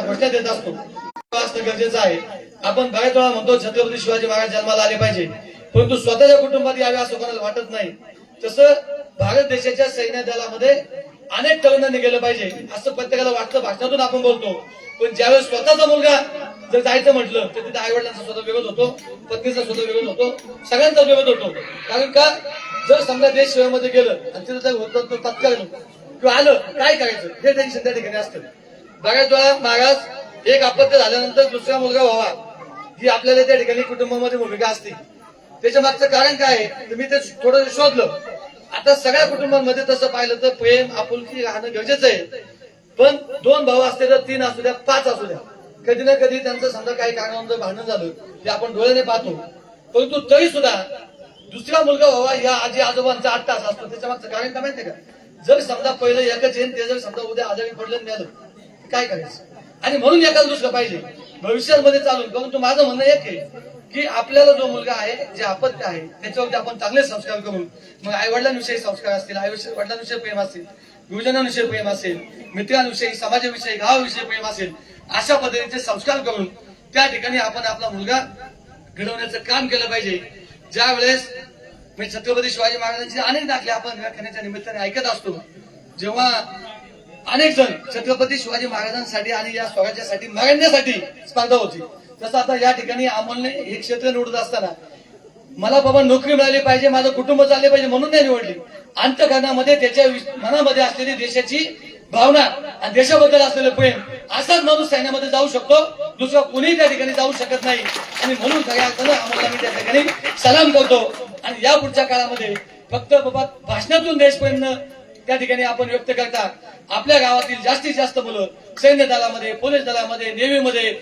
त्यांना प्रश्न देत असतो. असणं गरजेचं आहे. आपण बऱ्याच वेळा म्हणतो छत्रपती शिवाजी महाराज जन्माला आले पाहिजे. परंतु स्वतःच्या कुटुंबात यावे असं कोणाला वाटत नाही. तसं भारत देशाच्या सैन्य दलामध्ये अनेक तरुणांनी गेलं पाहिजे असं प्रत्येकाला वाटतं. भाषणातून आपण बोलतो. पण ज्यावेळेस स्वतःचा मुलगा जर जायचं म्हटलं तर तिथे आई वडिलांचा स्वतः विरोध होतो पत्नीचा स्वतः विरोध होतो सगळ्यांचा विरोध होतो. कारण का? जर समजा देश सेवेमध्ये गेलं आणि तिथं जर होतं तर तत्काळ किंवा आलं काय करायचं? हे टेन्शन त्या ठिकाणी असतं. बऱ्याच वेळा महाराज एक अपत्य झाल्यानंतर दुसरा मुलगा व्हावा. ही आपल्याला त्या ठिकाणी कुटुंबामध्ये भूमिका असते. त्याच्या मागचं कारण काय आहे? तर मी ते थोडं शोधलं. आता सगळ्या कुटुंबांमध्ये तसं पाहिलं तर प्रेम आपुलकी राहणं गरजेचं आहे. पण दोन भाऊ असतील तर तीन असू द्या पाच असू द्या. कधी ना कधी त्यांचं समजा काही कारणावर भांडण झालं ते आपण डोळ्याने पाहतो. परंतु तरी सुद्धा दुसरा मुलगा व्हावा या आजी आजोबांचा आठ तास असतो. त्याच्या मागचं कारण काय माहितीये का? जर समजा पहिलं एकच येईन ते जर समजा उद्या आजारी पडलं नेलं काय करायचं? आणि म्हणून एखादं दुसरं पाहिजे. भविष्यामध्ये चालून परंतु माझं म्हणणं एक आहे की आपल्याला जो मुलगा आहे जे अपत्य आहे त्याच्यावरती आपण चांगले संस्कार करून मग आई वडिलांविषयी संस्कार असतील आई वडिलांविषयी प्रेम असेल गुरुजनांविषयी प्रेम असेल मित्रांविषयी समाजाविषयी गावाविषयी प्रेम असेल अशा पद्धतीचे संस्कार करून त्या ठिकाणी आपण आपला मुलगा घडवण्याचं काम केलं पाहिजे. ज्या वेळेस मी छत्रपती शिवाजी महाराजांचे अनेक दाखले आपण व्याख्यानाच्या निमित्ताने ऐकत असतो जेव्हा अनेक जण छत्रपती शिवाजी महाराजांसाठी आणि या स्वराज्यासाठी मागण्यासाठी स्पर्धा होती. तसं आता या ठिकाणी अमोलने हे क्षेत्र निवडत असताना मला बाबा नोकरी मिळाली पाहिजे माझं कुटुंब चालले पाहिजे म्हणून नाही निवडली. अंतकरणामध्ये त्याच्या मनामध्ये असलेली देशाची भावना आणि देशाबद्दल असलेलं प्रेम असाच माणूस सैन्यामध्ये जाऊ शकतो दुसरा कुणीही त्या ठिकाणी जाऊ शकत नाही. आणि म्हणून खऱ्या अर्थानं अमोलला मी त्या ठिकाणी सलाम करतो. आणि या पुढच्या काळामध्ये फक्त बाबा भाषणातून देशप्रेम त्या ठिकाणी आपण व्यक्त करता आपल्या गावातील जास्तीत जास्त मुलं सैन्य दलामध्ये पोलीस दलामध्ये नेव्हीमध्ये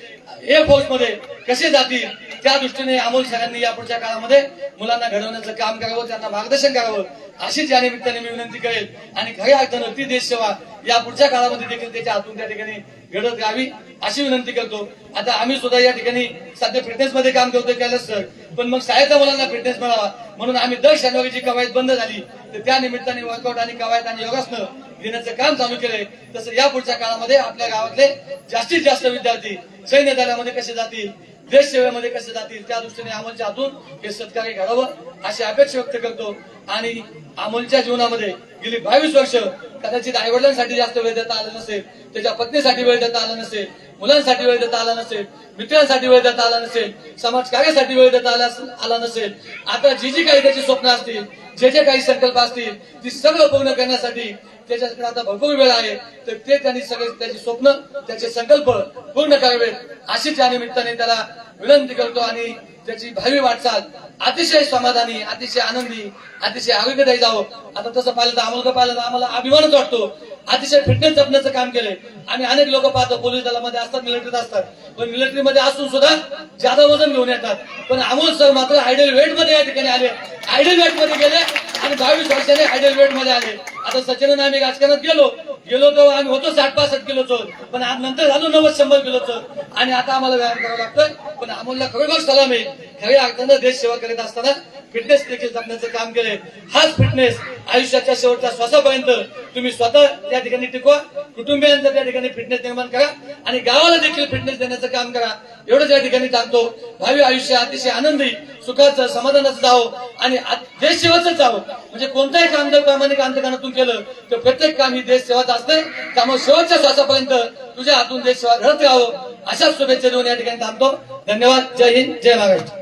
एअरफोर्समध्ये कसे जातील त्या दृष्टीने अमोल सरांनी या पुढच्या काळामध्ये मुलांना घडवण्याचं काम करावं त्यांना मार्गदर्शन करावं अशीच या निमित्ताने मी विनंती करेल. आणि खऱ्या अर्थानं ती देशसेवा या पुढच्या काळामध्ये देखील त्याच्या हातून त्या ठिकाणी घडत राहावी अशी विनंती करतो. आता आम्ही सुद्धा या ठिकाणी सध्या फिटनेस मध्ये काम करतोय कैलास सर. पण मग शाळेच्या मुलांना फिटनेस मिळावा. म्हणून आम्ही दर शनिवारीची कवायत बंद झाली तर त्या निमित्ताने वर्कआउट आणि कवायत आणि योगासनं घेण्याचं काम चालू केलंय. तसं या पुढच्या काळामध्ये आपल्या गावातले जास्तीत जास्त विद्यार्थी सैन्य दलामध्ये कसे जातील देश सेवेमध्ये कसे जातील त्या दृष्टीने अमोलच्या हातून हे सत्कार्य घडावं अशी अपेक्षा व्यक्त करतो. आणि अमोलच्या जीवनामध्ये गेली बावीस वर्ष कदाचित आई वडिलांसाठी जास्त वेळ देता आला नसेल त्याच्या पत्नीसाठी वेळ देता आला नसेल मुलांसाठी वेळ देता आला नसेल मित्रांसाठी वेळ देता आला नसेल समाजकार्यासाठी वेळ देता आला आला नसेल आता जी जी काही त्याची स्वप्न असतील जे जे काही संकल्प असतील ती सगळं पूर्ण करण्यासाठी त्याच्याकडे आता भरपूर वेळ आहे. तर ते त्यांनी सगळे त्याची स्वप्न त्याचे संकल्प पूर्ण करावेत. अशीच या निमित्ताने त्याला विनंती करतो आणि त्याची भावी वाटचाल अतिशय समाधानी अतिशय आनंदी अतिशय आरोग्यदायी जावं. आता तसं पाहिलं तर आम्हाला पाहिलं तर आम्हाला अभिमानच वाटतो. अतिशय फिटनेस जपण्याचं काम केलंय. आणि अनेक लोक पाहतो पोलीस दलामध्ये असतात मिलिटरीत असतात. पण मिलिटरीमध्ये असून सुद्धा जादा वजन घेऊन येतात. पण अमोल सर मात्र आयडल वेटमध्ये या ठिकाणी आले. आयडल वेटमध्ये गेले आणि बावीस वर्षाने आयडल वेटमध्ये आले. आता सचिन आम्ही राजकारणात गेलो. गेलो तर आम्ही होतो साठ पासष्ट किलोचो. पण आज नंतर झालो नव्वद शंभर किलोचं. आणि आता आम्हाला व्यायाम करावा लागतोय. पण अमोलला खरोखर सलाम. आहे खऱ्या अर्थानं देश सेवा करीत असताना फिटनेस देखील जपण्याचं काम केलंय. हाच फिटनेस आयुष्याच्या शेवटच्या श्वासापर्यंत तुम्ही स्वतः त्या ठिकाणी टिकवा कुटुंबियांचा त्या ठिकाणी फिटनेस निर्माण करा आणि गावाला देखील फिटनेस देण्याचं काम करा. एवढंच या ठिकाणी सांगतो भावी आयुष्य अतिशय आनंदी सुखाचं समाधानाचं जावं आणि देश सेवाच जावं. म्हणजे कोणताही काम जर प्रामाणिक अंतकरणातून केलं तर प्रत्येक काम ही देश सेवाच असते त्यामुळे शेवटच्या श्वासापर्यंत तुझ्या हातून देश सेवा घडत राहावं अशाच शुभेच्छा देऊन या ठिकाणी थांबतो. धन्यवाद. जय हिंद जय महाराष्ट्र.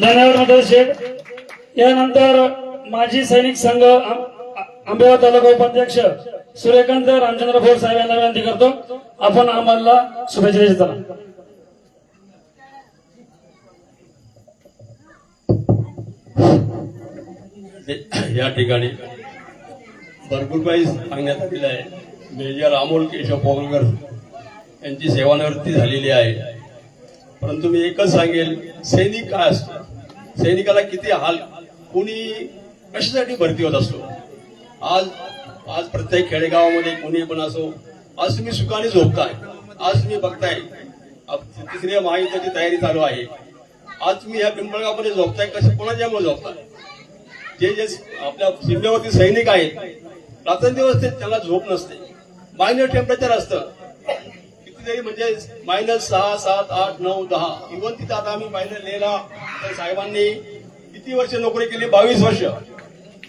धन्यवाद मधुर शेठ. यानंतर माजी सैनिक संघ आं- आंबेगाव तालुका उपाध्यक्ष सूर्यकांत रामचंद्र भोर साहेब यांना विनंती करतो. आपण आम्हाला शुभेच्छा चला या ठिकाणी भरपूर काही सांगण्यात आलेलं आहे. मेजर अमोल केशव पोगलकर यांची सेवानिवृत्ती झालेली आहे. परंतु मी एकच सांगेल सैनिक काय असतो? सैनिकाला किती हाल कोणी कशासाठी भरती होत असतो? आज आज प्रत्येक खेडेगावामध्ये कोणी पण असो आज तुम्ही सुखाने झोपताय आज तुम्ही बघताय तिसऱ्या महायुद्धाची तयारी चालू आहे. आज तुम्ही या पिंपळगावमध्ये झोपताय कसे कोणाच्यामुळे झोपताय? जे जे आपल्या सीमेवरती सैनिक आहेत रात्रंदिवस ते त्यांना झोप नसते. मायनर टेम्परेचर असतं. किती कितीतरी म्हणजे मायनस सहा सात आठ नऊ दहा. इव्हन तिथं आता आम्ही मायनर लिहिला तर साहेबांनी किती वर्ष नोकरी केली? बावीस वर्ष.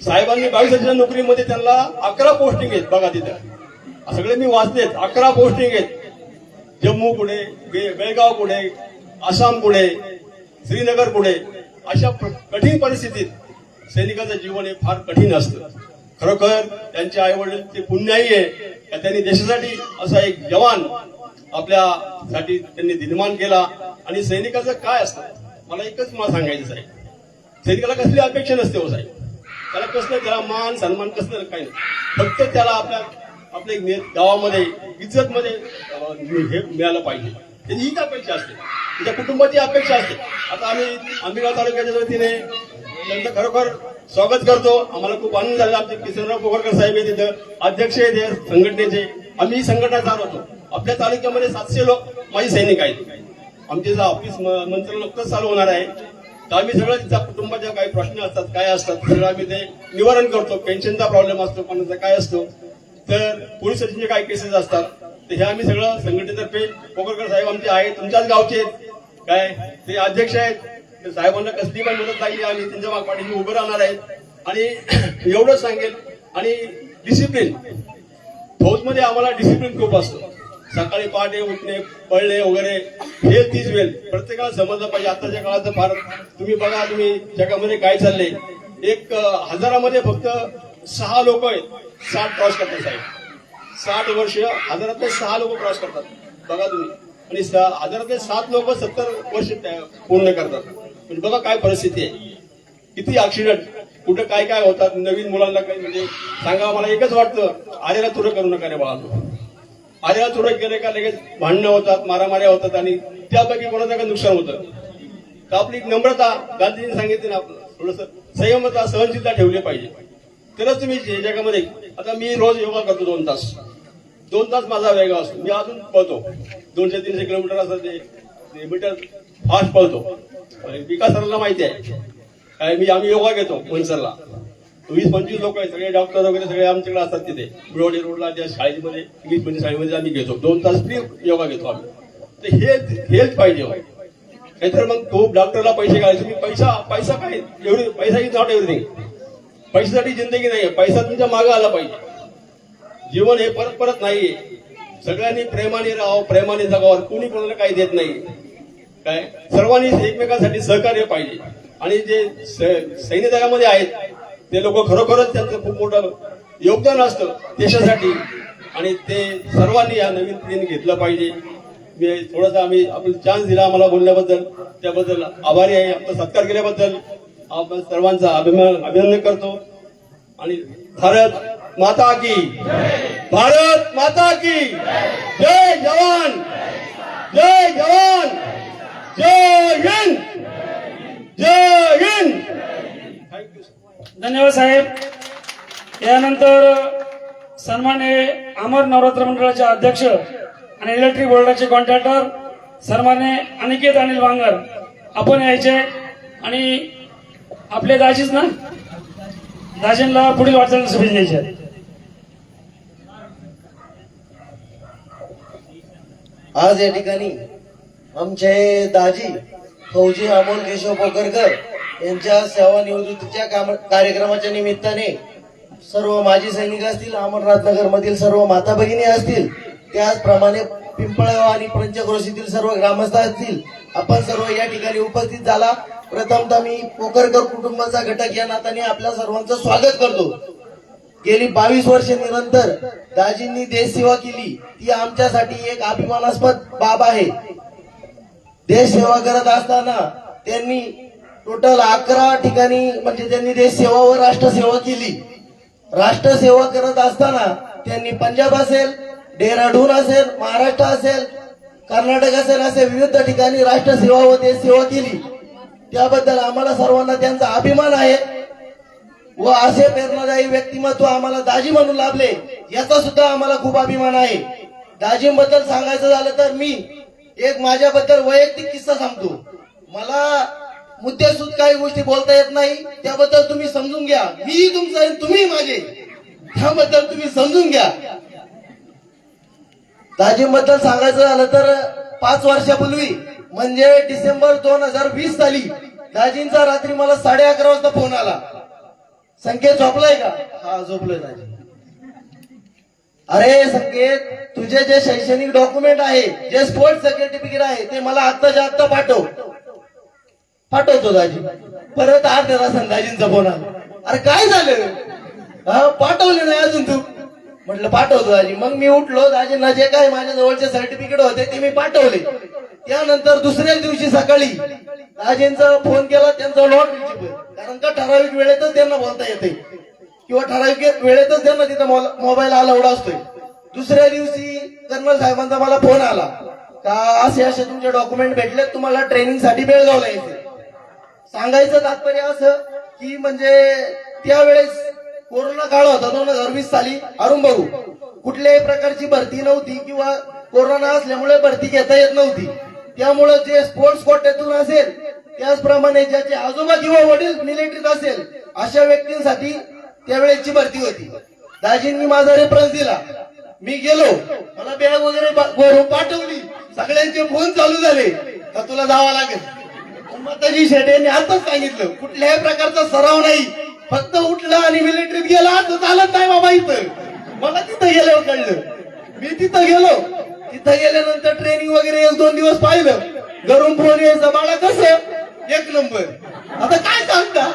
साहेबांनी बावीस वर्षाच्या नोकरीमध्ये त्यांना अकरा पोस्टिंग आहेत बघा तिथं. सगळे मी वाचलेत अकरा पोस्टिंग आहेत. जम्मू पुणे बे- बेळगाव पुणे आसाम पुणे श्रीनगर पुणे अशा प्र- कठीण परिस्थितीत सैनिकाचं जीवन हे फार कठीण असतं. खरोखर त्यांचे आई वडील ते पुण्याही आहे का त्यांनी देशासाठी असा एक जवान आपल्यासाठी त्यांनी निर्माण केला आणि सैनिकाचं काय असतं? मला एकच मला सांगायचं साहेब. सैनिकाला कसली अपेक्षा नसते हो साहेब. त्याला कसलं त्याला मान सन्मान कसलं काही नाही. फक्त त्याला आपल्या आपल्या ने- गावामध्ये इज्जत मध्ये हे मिळालं पाहिजे. त्याची हीच अपेक्षा असते. त्याच्या कुटुंबाची अपेक्षा असते. आता आम्ही आंबेगाव तालुक्याच्या वतीने त्यांचं खरोखर स्वागत करतो. आम्हाला खूप आनंद झाला. आमचे किशनराव पोखरकर साहेब आहेत तिथं अध्यक्ष आहेत संघटनेचे. आम्ही संघटना चालवतो आपल्या तालुक्यामध्ये सातशे लोक माझे सैनिक आहेत. आमचे ऑफिस म- मंत्र नुकतंच चालू होणार आहे. तर आम्ही सगळं तिच्या कुटुंबाच्या काही प्रश्न असतात काय असतात सगळं आम्ही ते निवारण करतो. पेन्शनचा प्रॉब्लेम असतो कोणाचा काय असतो. तर पोलीस स्टेशनचे काही केसेस असतात. तर हे आम्ही सगळं संघटनेतर्फे पोखरकर साहेब आमचे आहेत. तुमच्याच गावचे आहेत. काय? ते अध्यक्ष आहेत. साहेबांना कसली पण मदत लागली आम्ही त्यांच्या माग उभं राहणार आहेत आणि एवढं सांगेल. आणि डिसिप्लिन फौजमध्ये आम्हाला डिसिप्लिन खूप असतो. सकाळी पहाटे उठणे पळणे वगैरे हे तीच वेळ. प्रत्येकाला समजलं पाहिजे. आताच्या काळात फार तुम्ही बघा तुम्ही जगामध्ये काय चाललंय. एक हजारामध्ये फक्त सहा लोक आहेत. साठ क्रॉस करतात साहेब. साठ वर्ष हजारातले सहा लोक क्रॉस करतात. बघा तुम्ही. आणि हजारातले सात लोक सत्तर वर्ष पूर्ण करतात. म्हणजे बघा काय परिस्थिती आहे. किती ऍक्सिडेंट कुठं काय काय होतात नवीन मुलांना काही म्हणजे सांगा मला एकच वाटतं आलेला तुरं करू नका रे बाळा आलेला तुरं केले का लगेच भांडणं होतात मारामाऱ्या होतात आणि त्यापैकी कोणाचं काही नुकसान होतं? तर आपली एक नम्रता गांधीजींनी सांगितले ना आपलं. थोडस संयमता सहनशीलता ठेवली पाहिजे. तरच तुम्ही जगामध्ये आता मी रोज योगा करतो दोन तास. दोन तास माझा वेगळा असतो. मी अजून पळतो. दोनशे तीनशे किलोमीटर असं ते मीटर फास्ट पळतो. विकास सरांना माहिती आहे. काय मी आम्ही योगा घेतो मनसरला. वीस पंचवीस लोक आहेत सगळे डॉक्टर वगैरे सगळे आमच्याकडे असतात तिथे. बिरोडी रोडला त्या शाळेमध्ये इंग्लिशमध्ये शाळेमध्ये आम्ही घेतो. दोन तास फ्री योगा घेतो आम्ही. तर हेच हेच पाहिजे हो. नाहीतर मग खूप डॉक्टरला पैसे घालायचे. मी पैसा पैसा काय? एवढी पैसा इज नॉट एव्हरीथिंग. पैशासाठी जिंदगी नाहीये. पैसा तुमच्या मागे आला पाहिजे. जीवन हे परत परत नाहीये. सगळ्यांनी प्रेमाने राहावं. प्रेमाने जगावं. कुणी कोणाला काही देत नाही. काय? सर्वांनी एकमेकांसाठी सहकार्य पाहिजे. आणि जे स- सैन्य दलामध्ये आहेत ते लोक खरोखरच त्यांचं खूप मोठं योगदान असतं देशासाठी. आणि ते सर्वांनी या नवीन पिढीने घेतलं पाहिजे. मी थोडासा आम्ही आपण चान्स दिला आम्हाला बोलल्याबद्दल. त्याबद्दल आभारी आहे. आपला सत्कार केल्याबद्दल आपण सर्वांचा अभिमान अभिनंदन करतो. आणि भारत माता की भारत माता की जय जवान! जय जवान! जय हिंद! जय हिंद! धन्यवाद साहेब. यानंतर सन्मान्य अमर नवरात्र मंडळाचे अध्यक्ष आणि इलेक्ट्रिक बोर्डाचे कॉन्ट्रॅक्टर सन्मान्य अनिकेत अनिल वांगर आपण यायचे. आणि आपले दाजीच ना? दाजींना पुढील वाटचाल शुभेच्छा द्यायच्या आज या ठिकाणी आमचे दाजी फौजी अमोल केशव पोकरकर यांच्या सेवानिवृत्तीच्या काम- कार्यक्रमाच्या निमित्ताने सर्व माजी सैनिक असतील अमरनाथनगर मधील सर्व माता भगिनी असतील त्याचप्रमाणे पिंपळगाव आणि पंचक्रोशीतील सर्व ग्रामस्थ असतील आपण सर्व या ठिकाणी उपस्थित झाला. प्रथमतः मी पोकरकर कुटुंबाचा घटक या नात्याने आपल्या सर्वांचं स्वागत करतो. गेली बावीस वर्षे निरंतर दाजींनी देश सेवा केली. ती आमच्यासाठी एक अभिमानास्पद बाब आहे. देश सेवा करत असताना त्यांनी टोटल अकरा ठिकाणी म्हणजे त्यांनी देश सेवा व राष्ट्रसेवा केली. राष्ट्रसेवा करत असताना त्यांनी पंजाब असेल डेहराडून असेल महाराष्ट्र असेल कर्नाटक असेल असे विविध ठिकाणी राष्ट्रसेवा व देश सेवा केली. त्याबद्दल आम्हाला सर्वांना त्यांचा अभिमान आहे व असे प्रेरणादायी व्यक्तिमत्व आम्हाला दाजी म्हणून लाभले याचा सुद्धा आम्हाला खूप अभिमान आहे. दाजींबद्दल सांगायचं झालं तर मी एक माझ्याबद्दल वैयक्तिक किस्सा सांगतो. मला मुद्देसूद काही गोष्टी बोलता येत नाही त्याबद्दल तुम्ही समजून घ्या. मी तुमचं तुम्ही माझे. त्याबद्दल तुम्ही समजून घ्या. दाजींबद्दल सांगायचं झालं तर पाच वर्षापूर्वी म्हणजे डिसेंबर दोन हजार वीस साली दाजींचा रात्री मला साडे अकरा वाजता फोन आला. संकेत झोपलाय का? हा झोपलोय दाजी. अरे संकेत तुझे जे शैक्षणिक डॉक्युमेंट आहे जे स्पोर्ट सर्टिफिकेट आहे ते मला आत्ताच्या आत्ता पाठव. पाठवतो दाजी. परत आज तासाने दाजींचा फोन आला अरे काय झालं? हा पाठवले नाही अजून तू. म्हटलं पाठवतो दाजी. मग मी उठलो दाजींना जे काय माझ्या जवळचे सर्टिफिकेट होते ते मी पाठवले. त्यानंतर दुसऱ्याच दिवशी सकाळी दाजींचा फोन केला त्यांचा नॉट रिचेबल कारण का ठराविक वेळेतच त्यांना बोलता येते. किंवा ठराविक वेळेतच त्यांना तिथं मोल- मोबाईल अलाउड असतोय. दुसऱ्या दिवशी कर्नल साहेबांचा मला फोन आला. का असे असे तुमचे डॉक्युमेंट भेटले तुम्हाला ट्रेनिंगसाठी बेळगावला येते सांगायचं तात्पर्य असं की म्हणजे त्यावेळेस कोरोना काळ होता दोन हजार वीस साली. अरुण भाऊ कुठल्याही प्रकारची भरती नव्हती किंवा कोरोना असल्यामुळे भरती घेता येत नव्हती. त्यामुळे जे स्पोर्ट्स कोट्यातून असेल त्याचप्रमाणे ज्याचे आजोबा किंवा वडील मिलिटरीत असेल अशा व्यक्तींसाठी त्यावेळेची भरती होती. दाजींनी माझा रेफरन्स दिला. मी गेलो. मला बॅग वगैरे बा- पाठवली. सगळ्यांचे फोन चालू झाले. का तुला जावं लागेल. माताजी शेटे यांनी आताच सांगितलं कुठल्याही प्रकारचा सराव नाही. फक्त उठलं आणि मिलिटरीत गेला तर चालत नाही बाबा इथं. मला तिथं गेल्यावर कळलं. मी तिथं गेलो. तिथं गेल्यानंतर ट्रेनिंग वगैरे एक दोन दिवस पाहिलं. घरून फोन यायचा मला कसं? एक नंबर आता काय सांगता?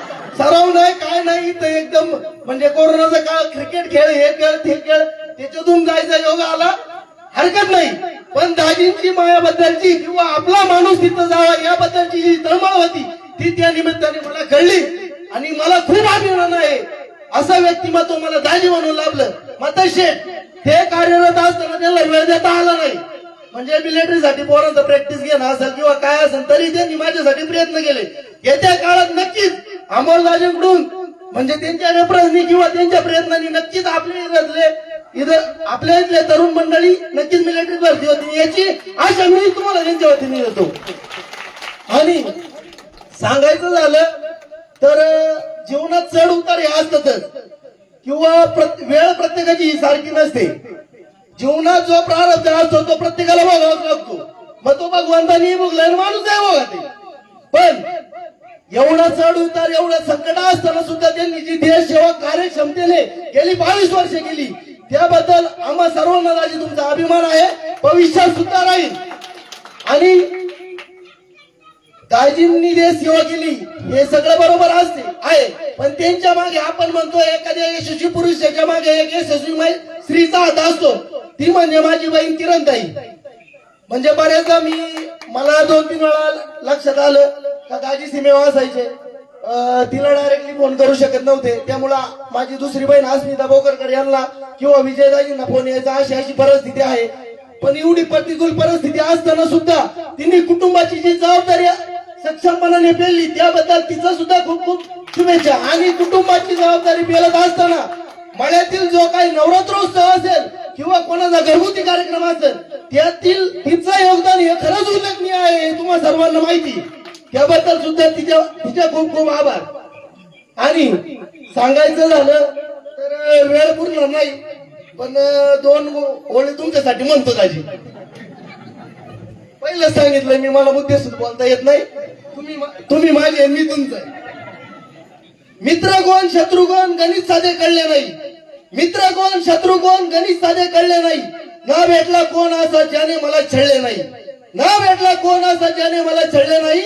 नाही इथं एकदम म्हणजे कोरोनाचा काळ क्रिकेट खेळ हे खेळ ते खेळ त्याच्यातून जायचा योग आला. हरकत नाही. पण दाजींची मायाबद्दलची किंवा आपला माणूस तिथं जावा याबद्दलची जी तळमळ होती ती त्या निमित्ताने मला कळली. आणि मला खूप अभिमान आहे. असं व्यक्तिमत्व मला दाजी म्हणून लाभलं. मात्र शेठ ते कार्यरत असताना त्याला वेळ देता आला नाही. म्हणजे मिलिटरीसाठी पोरांचं प्रॅक्टिस घेणं असेल किंवा काय असेल तरी त्यांनी माझ्यासाठी प्रयत्न केले. येत्या काळात नक्कीच अमोलराजेंकडून म्हणजे त्यांच्या रेफरन्सनी किंवा त्यांच्या प्रयत्नांनी नक्कीच आपल्या इथले इथं आपल्या इथले तरुण मंडळी नक्कीच मिलिटरी भरती होती. याची आशा मी तुम्हाला त्यांच्या वतीने देतो. आणि सांगायचं झालं तर जीवनात चढ उतार हे असतातच किंवा प्रत- वेळ प्रत्येकाची ही सारखी नसते. जीवनात जो प्रारब्ध असतो तो प्रत्येकाला बघावाच लागतो. मग तो भगवंतानी भोगला आणि माणूस आहे बघा ते. पण एवढा चढ उतार एवढा संकट असताना सुद्धा त्यांनी जी देश सेवा कार्यक्षमतेने गेली बावीस वर्ष केली त्याबद्दल आम्हा सर्वांना राजे तुमचा अभिमान आहे. भविष्यात सुद्धा राहील. आणि दाजींनी देश सेवा केली हे सगळं बरोबर असते आहे. पण त्यांच्या मागे आपण म्हणतो एखाद्या यशस्वी पुरुष त्याच्यामागे एक यशस्वी माई स्त्रीचा हात असतो. ती म्हणजे माझी बहीण किरणताई. म्हणजे बऱ्याचदा मी मला दोन तीन वेळा लक्षात आलं का दाजी सीमेवर असायचे. तिला डायरेक्टली फोन करू शकत नव्हते. त्यामुळं माझी दुसरी बहीण अस्मिता बोकरकर यांना किंवा विजयदाजींना फोन यायचा अशी अशी परिस्थिती आहे. पण एवढी प्रतिकूल परिस्थिती असताना सुद्धा तिने कुटुंबाची जी जबाबदारी सक्षमपणाने पेलली त्याबद्दल तिचा सुद्धा खूप खूप शुभेच्छा. आणि कुटुंबाची जबाबदारी पेलत असताना मळ्यातील जो काही नवरात्रोत्सव असेल किंवा कोणाचा घरगुती कार्यक्रम असेल त्यातील तिचं योगदान हे खरंच उल्लेखनीय आहे हे तुम्हाला सर्वांना माहिती त्याबद्दल सुद्धा तिच्या तिच्या खूप खूप आभार. आणि सांगायचं झालं तर वेळ पूर्ण नाही पण दोन ओळी तुमच्यासाठी म्हणतो दाजी. पहिलं सांगितलं मी मला मुद्देसूद बोलता येत नाही. तुम्ही तुम्ही माझे मी तुमचं मित्र कोण शत्रू कोण गणित साधे कळले नाही. मित्र कोण शत्रू कोण गणित साधे कळले नाही. ना भेटला कोण असा ज्याने मला छळले नाही. ना भेटला कोण असा ज्याने मला छळले नाही.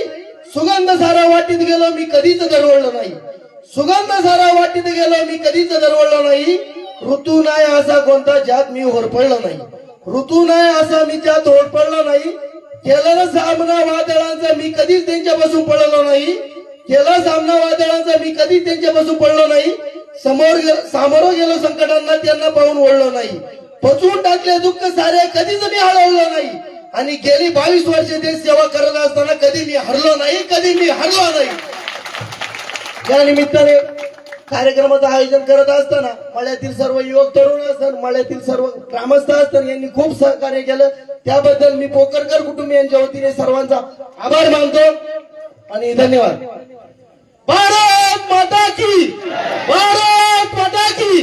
सुगंध सारा वाटीत गेलो मी कधीच दरवळलो नाही. सुगंध सारा वाटीत गेलो मी कधीच दरवळलो नाही. ऋतू नाही असा कोणता ज्यात मी होरपडलो नाही. ऋतू नाही असा मी ज्यात होरपडलो नाही. केलं सामना वादळांचा मी कधीच त्यांच्यापासून पडलो नाही. केला सामना वादळांचा मी कधीच त्यांच्यापासून पडलो नाही. समोर सामोरं गेलो संकटांना त्यांना पाहून ओढलो नाही. पचवून टाकले दुःख सारे कधीच मी हळवलं नाही. आणि गेली बावीस वर्ष देश सेवा करत असताना कधी मी हरलो नाही कधी मी हरलो नाही. या निमित्ताने कार्यक्रमाचं आयोजन करत असताना मळ्यातील सर्व युवक तरुण असतात मळ्यातील सर्व ग्रामस्थ असतात यांनी खूप सहकार्य केलं. त्याबद्दल मी पोकरकर कुटुंबियांच्या वतीने सर्वांचा आभार मानतो आणि धन्यवाद. भारत माता की भारत माता की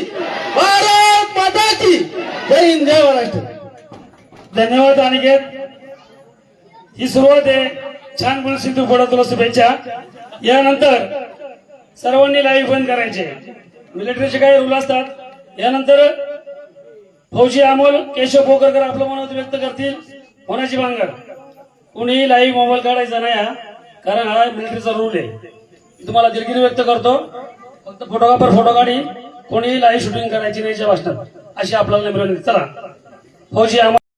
भारत माता की. जय हिंद जय महाराष्ट्र. धन्यवाद अनिकेत ही सुरुवात आहे. छान बोलशील फोडा तुला शुभेच्छा. यानंतर सर्वांनी लाईव्ह बंद करायचे. मिलिटरीचे काही रूल असतात. यानंतर फौजी अमोल केशव पोकरकर आपलं मनोत व्यक्त करतील. होण्याची भांगर. कुणीही लाईव्ह मोबाईल काढायचा नाही हा. कारण हा मिलिटरीचा रूल आहे. मी तुम्हाला दिलगिरी व्यक्त करतो. फक्त फोटोग्राफर फोटो काढी. कोणीही लाईव्ह शूटिंग करायची नाही भाषणात अशी आपल्याला विनंती. चला. फौजी अमोल